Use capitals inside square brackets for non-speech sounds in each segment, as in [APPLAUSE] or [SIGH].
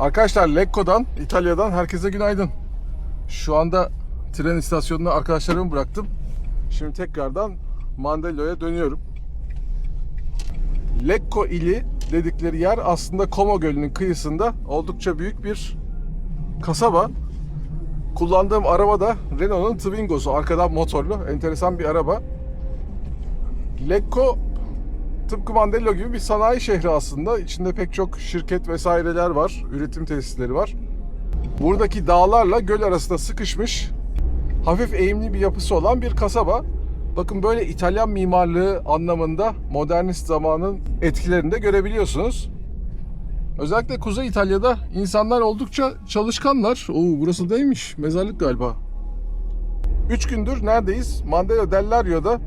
Arkadaşlar Lecco'dan, İtalya'dan herkese günaydın. Şu anda tren istasyonuna arkadaşlarımı bıraktım. Şimdi tekrardan Mandello'ya dönüyorum. Lecco ili dedikleri yer aslında Como Gölü'nün kıyısında oldukça büyük bir kasaba. Kullandığım araba da Renault'un Twingo'su. Arkadan motorlu. Enteresan bir araba. Lecco tıpkı Mandello gibi bir sanayi şehri aslında. İçinde pek çok şirket vesaireler var. Üretim tesisleri var. Buradaki dağlarla göl arasında sıkışmış hafif eğimli bir yapısı olan bir kasaba. Bakın böyle İtalyan mimarlığı anlamında modernist zamanın etkilerini de görebiliyorsunuz. Özellikle Kuzey İtalya'da insanlar oldukça çalışkanlar. Oo burası değilmiş. Mezarlık galiba. 3 gündür neredeyiz? Mandello dell'Ario'da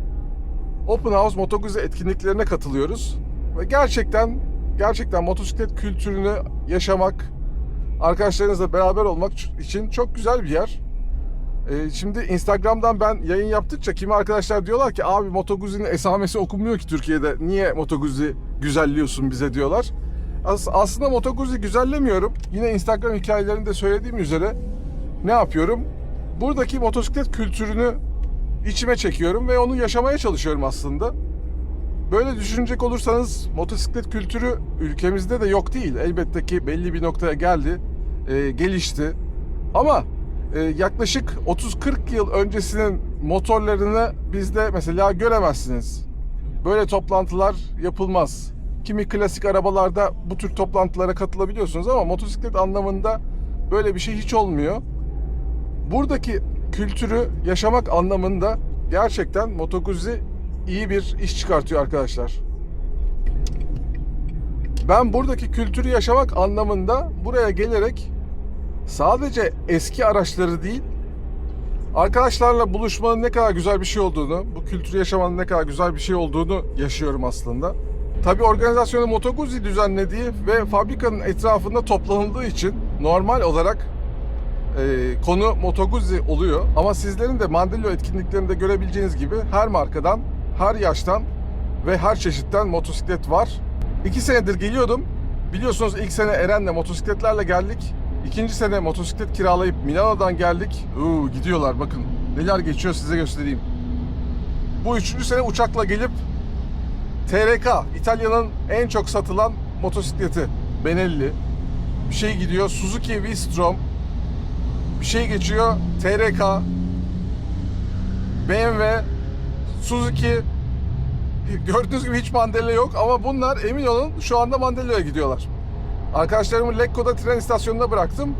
Open House Moto Guzzi etkinliklerine katılıyoruz. Ve gerçekten gerçekten motosiklet kültürünü yaşamak, arkadaşlarınızla beraber olmak için çok güzel bir yer. Ee, şimdi Instagram'dan ben yayın yaptıkça kimi arkadaşlar diyorlar ki abi Moto Guzzi'nin esamesi okunmuyor ki Türkiye'de. Niye Moto Guzzi güzelliyorsun bize diyorlar. As- aslında Moto Guzzi güzellemiyorum. Yine Instagram hikayelerinde söylediğim üzere ne yapıyorum? Buradaki motosiklet kültürünü içime çekiyorum ve onu yaşamaya çalışıyorum aslında. Böyle düşünecek olursanız motosiklet kültürü ülkemizde de yok değil. Elbette ki belli bir noktaya geldi, e, gelişti. Ama e, yaklaşık 30-40 yıl öncesinin motorlarını bizde mesela göremezsiniz. Böyle toplantılar yapılmaz. Kimi klasik arabalarda bu tür toplantılara katılabiliyorsunuz ama motosiklet anlamında böyle bir şey hiç olmuyor. Buradaki kültürü yaşamak anlamında gerçekten Moto Guzzi iyi bir iş çıkartıyor arkadaşlar. Ben buradaki kültürü yaşamak anlamında buraya gelerek sadece eski araçları değil, arkadaşlarla buluşmanın ne kadar güzel bir şey olduğunu, bu kültürü yaşamanın ne kadar güzel bir şey olduğunu yaşıyorum aslında. Tabii organizasyonu Moto Guzzi düzenlediği ve fabrikanın etrafında toplanıldığı için normal olarak e, konu Moto Guzzi oluyor. Ama sizlerin de Mandello etkinliklerinde görebileceğiniz gibi her markadan, her yaştan ve her çeşitten motosiklet var. İki senedir geliyordum. Biliyorsunuz ilk sene Eren'le motosikletlerle geldik. İkinci sene motosiklet kiralayıp Milano'dan geldik. Uuu gidiyorlar bakın. Neler geçiyor size göstereyim. Bu üçüncü sene uçakla gelip TRK, İtalya'nın en çok satılan motosikleti. Benelli. Bir şey gidiyor. Suzuki V-Strom. Bir şey geçiyor. TRK. BMW. Suzuki. Gördüğünüz gibi hiç Mandello yok ama bunlar emin olun şu anda Mandello'ya gidiyorlar. Arkadaşlarımı Lecco'da tren istasyonuna bıraktım.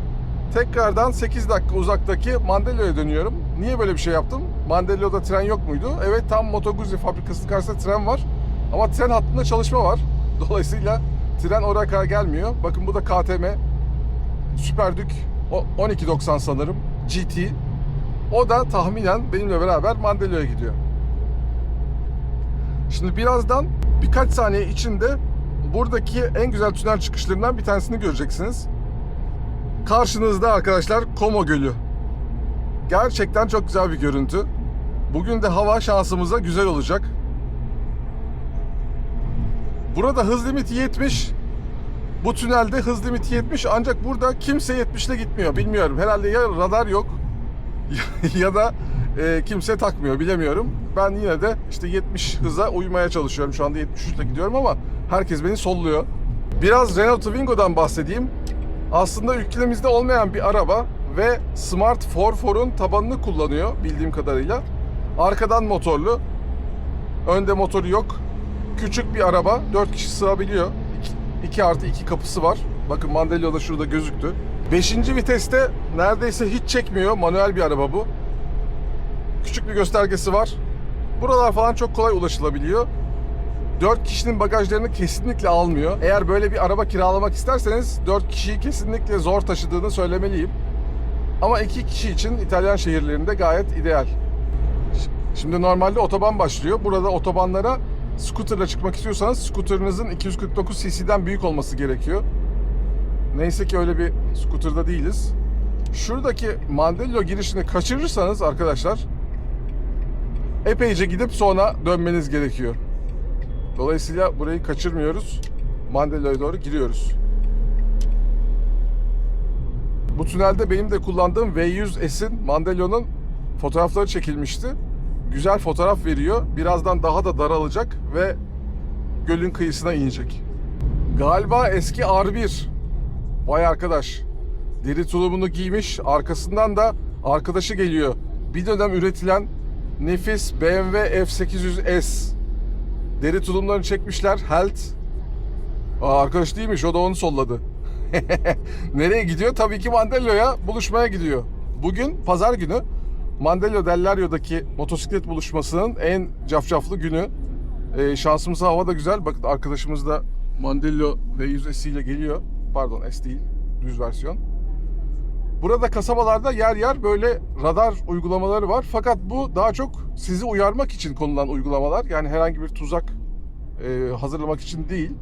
Tekrardan 8 dakika uzaktaki Mandello'ya dönüyorum. Niye böyle bir şey yaptım? Mandello'da tren yok muydu? Evet tam Moto Guzzi fabrikasının karşısında tren var. Ama tren hattında çalışma var. Dolayısıyla tren oraya kadar gelmiyor. Bakın bu da KTM. Superdük o- 1290 sanırım. GT. O da tahminen benimle beraber Mandello'ya gidiyor. Şimdi birazdan birkaç saniye içinde buradaki en güzel tünel çıkışlarından bir tanesini göreceksiniz. Karşınızda arkadaşlar Como Gölü. Gerçekten çok güzel bir görüntü. Bugün de hava şansımıza güzel olacak. Burada hız limiti 70. Bu tünelde hız limiti 70 ancak burada kimse 70 ile gitmiyor. Bilmiyorum. Herhalde ya radar yok [LAUGHS] ya da e, kimse takmıyor bilemiyorum. Ben yine de işte 70 hıza uymaya çalışıyorum. Şu anda 73 ile gidiyorum ama herkes beni solluyor. Biraz Renault Twingo'dan bahsedeyim. Aslında ülkemizde olmayan bir araba ve Smart 4.4'un tabanını kullanıyor bildiğim kadarıyla. Arkadan motorlu. Önde motoru yok. Küçük bir araba. 4 kişi sığabiliyor. 2 artı 2 kapısı var. Bakın Mandello da şurada gözüktü. 5. viteste neredeyse hiç çekmiyor. Manuel bir araba bu. Küçük bir göstergesi var. Buralar falan çok kolay ulaşılabiliyor. 4 kişinin bagajlarını kesinlikle almıyor. Eğer böyle bir araba kiralamak isterseniz 4 kişiyi kesinlikle zor taşıdığını söylemeliyim. Ama 2 kişi için İtalyan şehirlerinde gayet ideal. Şimdi normalde otoban başlıyor. Burada otobanlara scooterla çıkmak istiyorsanız scooterınızın 249 cc'den büyük olması gerekiyor. Neyse ki öyle bir scooterda değiliz. Şuradaki Mandello girişini kaçırırsanız arkadaşlar epeyce gidip sonra dönmeniz gerekiyor. Dolayısıyla burayı kaçırmıyoruz. Mandello'ya doğru giriyoruz. bu tünelde benim de kullandığım V100S'in Mandelio'nun fotoğrafları çekilmişti. Güzel fotoğraf veriyor. Birazdan daha da daralacak ve gölün kıyısına inecek. Galiba eski R1. Vay arkadaş. Deri tulumunu giymiş. Arkasından da arkadaşı geliyor. Bir dönem üretilen nefis BMW F800S. Deri tulumlarını çekmişler. Health. Aa, arkadaş değilmiş. O da onu solladı. [LAUGHS] Nereye gidiyor? Tabii ki Mandello'ya buluşmaya gidiyor. Bugün pazar günü Mandello Dellario'daki motosiklet buluşmasının en cafcaflı günü. Ee, şansımız hava da güzel. Bakın arkadaşımız da Mandello V100 S ile geliyor. Pardon S değil. Düz versiyon. Burada kasabalarda yer yer böyle radar uygulamaları var. Fakat bu daha çok sizi uyarmak için konulan uygulamalar. Yani herhangi bir tuzak e, hazırlamak için değil.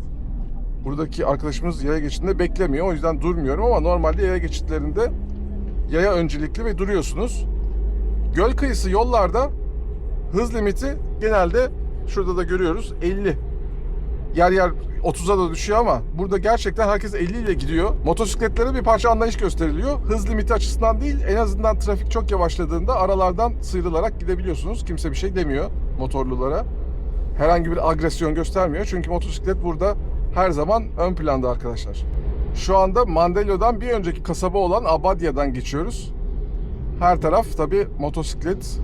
Buradaki arkadaşımız yaya geçidinde beklemiyor. O yüzden durmuyorum ama normalde yaya geçitlerinde yaya öncelikli ve duruyorsunuz. Göl kıyısı yollarda hız limiti genelde şurada da görüyoruz 50. Yer yer 30'a da düşüyor ama burada gerçekten herkes 50 ile gidiyor. Motosikletlere bir parça anlayış gösteriliyor. Hız limiti açısından değil en azından trafik çok yavaşladığında aralardan sıyrılarak gidebiliyorsunuz. Kimse bir şey demiyor motorlulara. Herhangi bir agresyon göstermiyor. Çünkü motosiklet burada her zaman ön planda arkadaşlar. Şu anda Mandelio'dan bir önceki kasaba olan Abadia'dan geçiyoruz. Her taraf tabi motosiklet,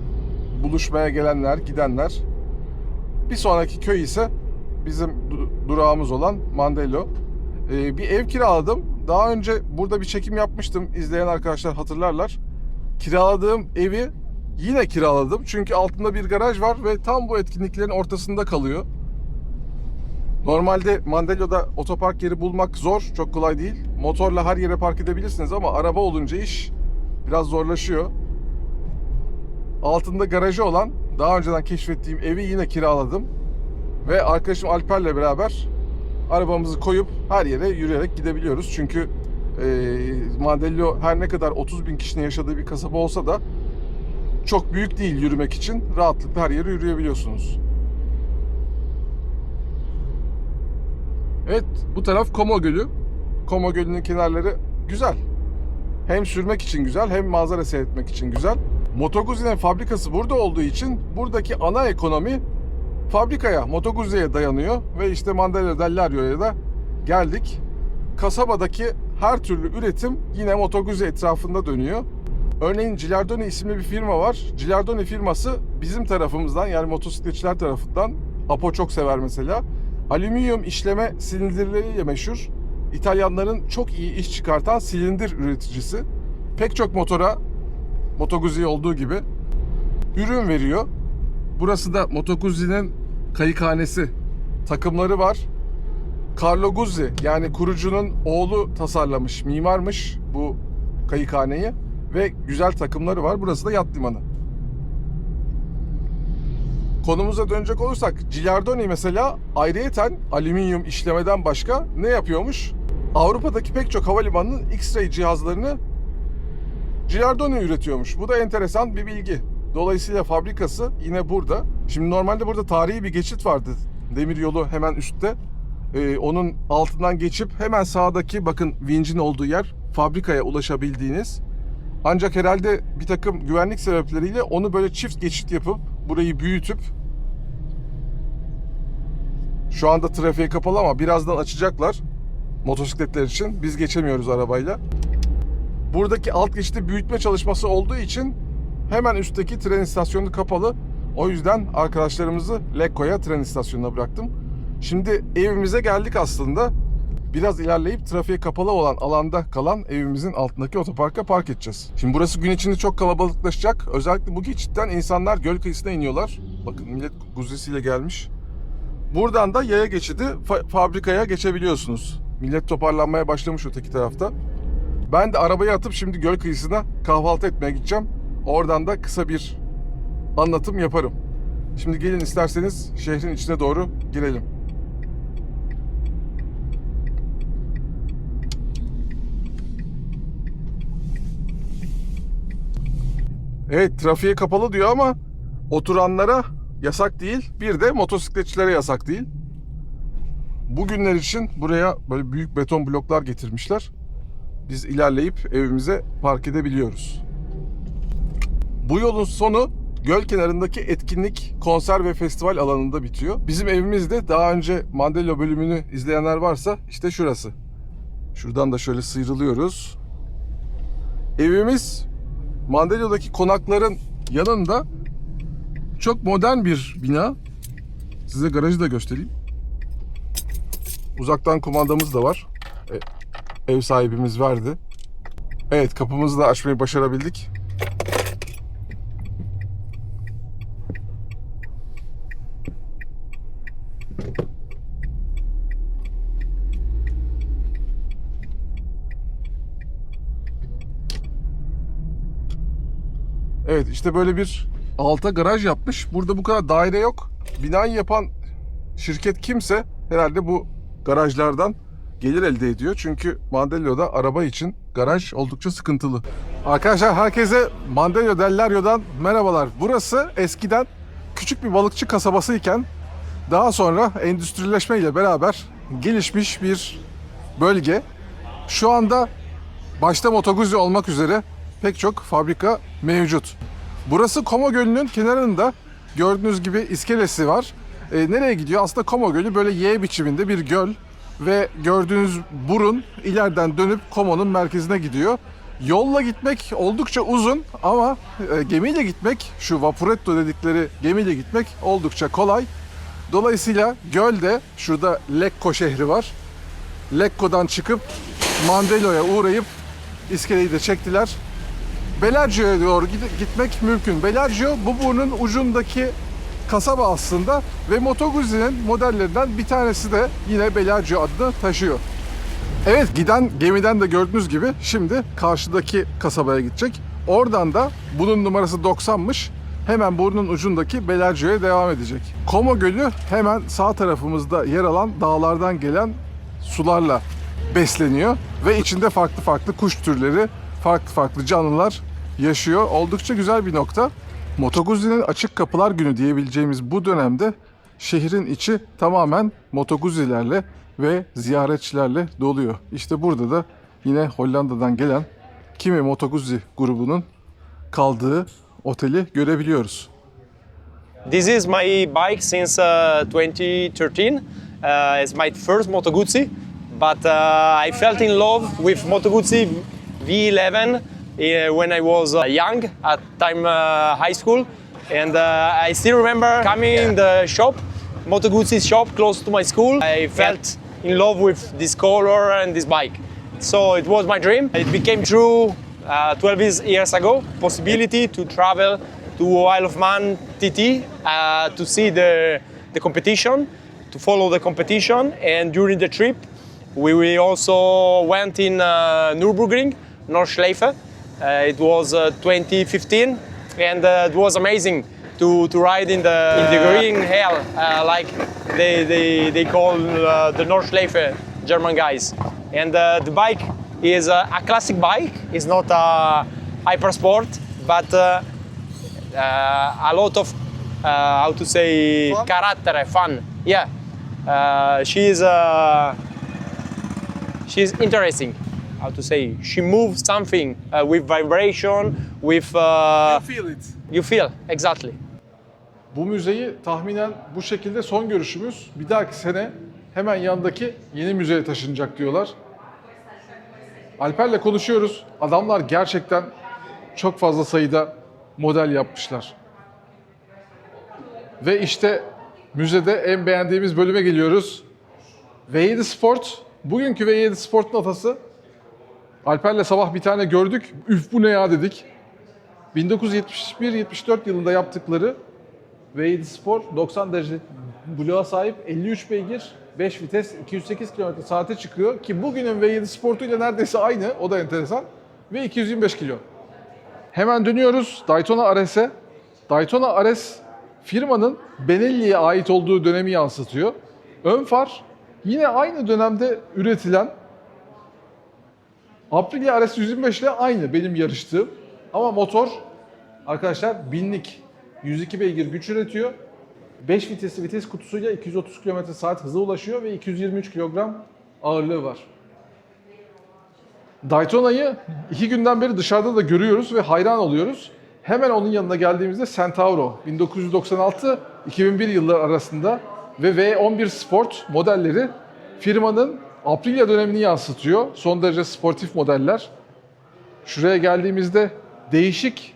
buluşmaya gelenler, gidenler. Bir sonraki köy ise bizim du- durağımız olan Mandello. Ee, bir ev kiraladım. Daha önce burada bir çekim yapmıştım. İzleyen arkadaşlar hatırlarlar. Kiraladığım evi yine kiraladım. Çünkü altında bir garaj var ve tam bu etkinliklerin ortasında kalıyor. Normalde Mandello'da otopark yeri bulmak zor, çok kolay değil. Motorla her yere park edebilirsiniz ama araba olunca iş biraz zorlaşıyor. Altında garajı olan daha önceden keşfettiğim evi yine kiraladım. Ve arkadaşım Alper'le beraber arabamızı koyup her yere yürüyerek gidebiliyoruz. Çünkü e, Mandello her ne kadar 30 bin kişinin yaşadığı bir kasaba olsa da çok büyük değil yürümek için. Rahatlıkla her yere yürüyebiliyorsunuz. Evet bu taraf Como Gölü. Como Gölü'nün kenarları güzel. Hem sürmek için güzel hem manzara seyretmek için güzel. Moto Guzzi'nin fabrikası burada olduğu için buradaki ana ekonomi fabrikaya, Moto Guzzi'ye dayanıyor. Ve işte Mandello Dellario'ya da geldik. Kasabadaki her türlü üretim yine Moto Guzzi etrafında dönüyor. Örneğin Gilardoni isimli bir firma var. Gilardoni firması bizim tarafımızdan yani motosikletçiler tarafından Apo çok sever mesela. Alüminyum işleme silindirleriyle meşhur. İtalyanların çok iyi iş çıkartan silindir üreticisi. Pek çok motora Moto Guzzi olduğu gibi ürün veriyor. Burası da Moto Guzzi'nin kayıkhanesi. Takımları var. Carlo Guzzi yani kurucunun oğlu tasarlamış, mimarmış bu kayıkhaneyi ve güzel takımları var. Burası da yat limanı. Konumuza dönecek olursak Gilardoni mesela ayrıyeten alüminyum işlemeden başka ne yapıyormuş? Avrupa'daki pek çok havalimanının X-ray cihazlarını Gilardoni üretiyormuş. Bu da enteresan bir bilgi. Dolayısıyla fabrikası yine burada. Şimdi normalde burada tarihi bir geçit vardı. Demir yolu hemen üstte. Ee, onun altından geçip hemen sağdaki bakın vincin olduğu yer fabrikaya ulaşabildiğiniz. Ancak herhalde bir takım güvenlik sebepleriyle onu böyle çift geçit yapıp burayı büyütüp şu anda trafiğe kapalı ama birazdan açacaklar motosikletler için. Biz geçemiyoruz arabayla. Buradaki alt geçidi büyütme çalışması olduğu için hemen üstteki tren istasyonu kapalı. O yüzden arkadaşlarımızı Lekko'ya tren istasyonuna bıraktım. Şimdi evimize geldik aslında. Biraz ilerleyip trafiğe kapalı olan alanda kalan evimizin altındaki otoparka park edeceğiz. Şimdi burası gün içinde çok kalabalıklaşacak. Özellikle bu geçitten insanlar göl kıyısına iniyorlar. Bakın millet guzesiyle gelmiş. Buradan da yaya geçidi fa- fabrikaya geçebiliyorsunuz. Millet toparlanmaya başlamış öteki tarafta. Ben de arabayı atıp şimdi göl kıyısına kahvaltı etmeye gideceğim. Oradan da kısa bir anlatım yaparım. Şimdi gelin isterseniz şehrin içine doğru girelim. Evet trafiğe kapalı diyor ama oturanlara yasak değil. Bir de motosikletçilere yasak değil. Bugünler için buraya böyle büyük beton bloklar getirmişler. biz ilerleyip evimize park edebiliyoruz. Bu yolun sonu göl kenarındaki etkinlik, konser ve festival alanında bitiyor. Bizim evimizde daha önce Mandela bölümünü izleyenler varsa işte şurası. Şuradan da şöyle sıyrılıyoruz. Evimiz Mandelio'daki konakların yanında çok modern bir bina. Size garajı da göstereyim. Uzaktan kumandamız da var. E, ev sahibimiz verdi. Evet kapımızı da açmayı başarabildik. Evet işte böyle bir alta garaj yapmış. Burada bu kadar daire yok. Binayı yapan şirket kimse herhalde bu garajlardan gelir elde ediyor. Çünkü Mandelio'da araba için garaj oldukça sıkıntılı. Arkadaşlar herkese Mandelio Dellario'dan merhabalar. Burası eskiden küçük bir balıkçı kasabası iken daha sonra endüstrileşme ile beraber gelişmiş bir bölge. Şu anda başta Moto Guzzi olmak üzere pek çok fabrika mevcut. Burası Como Gölü'nün kenarında gördüğünüz gibi iskelesi var. E, nereye gidiyor? Aslında Como Gölü böyle Y biçiminde bir göl ve gördüğünüz burun ileriden dönüp Como'nun merkezine gidiyor. Yolla gitmek oldukça uzun ama e, gemiyle gitmek, şu vaporetto dedikleri gemiyle gitmek oldukça kolay. Dolayısıyla gölde şurada Lecco şehri var. Lecco'dan çıkıp Mandelo'ya uğrayıp iskeleyi de çektiler. Bellagio'ya doğru gitmek mümkün. Bellagio bu burnun ucundaki kasaba aslında ve Moto Guzzi'nin modellerinden bir tanesi de yine Bellagio adını taşıyor. Evet giden gemiden de gördüğünüz gibi şimdi karşıdaki kasabaya gidecek. Oradan da bunun numarası 90'mış. Hemen burnun ucundaki Bellagio'ya devam edecek. Como Gölü hemen sağ tarafımızda yer alan dağlardan gelen sularla besleniyor ve içinde farklı farklı kuş türleri, farklı farklı canlılar yaşıyor. Oldukça güzel bir nokta. Moto Guzzi'nin açık kapılar günü diyebileceğimiz bu dönemde şehrin içi tamamen Moto Guzzi'lerle ve ziyaretçilerle doluyor. İşte burada da yine Hollanda'dan gelen kimi Moto Guzzi grubunun kaldığı oteli görebiliyoruz. This is my bike since uh, 2013. Uh, it's my first Moto Guzzi, but uh, I felt in love with Moto Guzzi V11 uh, when I was uh, young, at time uh, high school, and uh, I still remember coming in the shop, Moto Guzzi's shop close to my school. I felt in love with this color and this bike. So it was my dream. It became true uh, 12 years- years ago. Possibility to travel to Isle of Man TT uh, to see the, the competition, to follow the competition. And during the trip, we, we also went in uh, Nürburgring, Nordschleife. Uh, it was uh, 2015, and uh, it was amazing to, to ride in the in the green hell, uh, like they, they, they call the Nordschleife German guys. And uh, the bike is a classic bike. It's not a hyper sport, but a lot of uh, how to say Fun? character, fun. Yeah, uh, she's uh, she's interesting. How to say? She moves something uh, with vibration, with uh, feel it. you feel exactly. Bu müzeyi tahminen bu şekilde son görüşümüz. Bir dahaki sene hemen yandaki yeni müzeye taşınacak diyorlar. Alper'le konuşuyoruz. Adamlar gerçekten çok fazla sayıda model yapmışlar. Ve işte müzede en beğendiğimiz bölüme geliyoruz. V7 Sport. Bugünkü V7 Sport'un atası. Alper'le sabah bir tane gördük. Üf bu ne ya dedik. 1971-74 yılında yaptıkları V7 Sport 90 derece bloğa sahip 53 beygir 5 vites 208 km saate çıkıyor ki bugünün V7 Sport'u ile neredeyse aynı o da enteresan ve 225 kilo. Hemen dönüyoruz Daytona RS'e. Daytona RS firmanın Benelli'ye ait olduğu dönemi yansıtıyor. Ön far yine aynı dönemde üretilen Aprilia RS 125 ile aynı benim yarıştığım. Ama motor arkadaşlar binlik 102 beygir güç üretiyor. 5 vitesli vites kutusuyla 230 km saat hıza ulaşıyor ve 223 kilogram ağırlığı var. Daytona'yı iki günden beri dışarıda da görüyoruz ve hayran oluyoruz. Hemen onun yanına geldiğimizde Centauro 1996-2001 yılları arasında ve V11 Sport modelleri firmanın Aprilia dönemini yansıtıyor. Son derece sportif modeller. Şuraya geldiğimizde değişik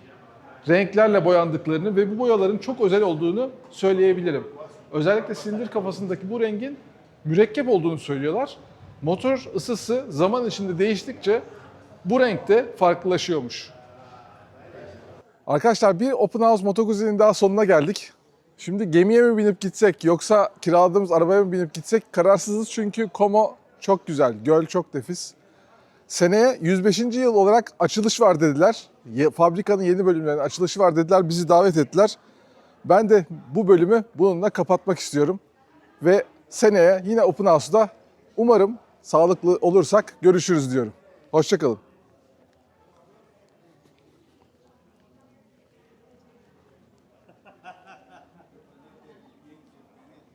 renklerle boyandıklarını ve bu boyaların çok özel olduğunu söyleyebilirim. Özellikle silindir kafasındaki bu rengin mürekkep olduğunu söylüyorlar. Motor ısısı zaman içinde değiştikçe bu renkte farklılaşıyormuş. Arkadaşlar bir Open House Moto Guzzi'nin daha sonuna geldik. Şimdi gemiye mi binip gitsek yoksa kiraladığımız arabaya mı binip gitsek kararsızız çünkü Como çok güzel, göl çok nefis. Seneye 105. yıl olarak açılış var dediler. Fabrikanın yeni bölümlerinin açılışı var dediler. Bizi davet ettiler. Ben de bu bölümü bununla kapatmak istiyorum. Ve seneye yine Open House'da umarım sağlıklı olursak görüşürüz diyorum. Hoşçakalın.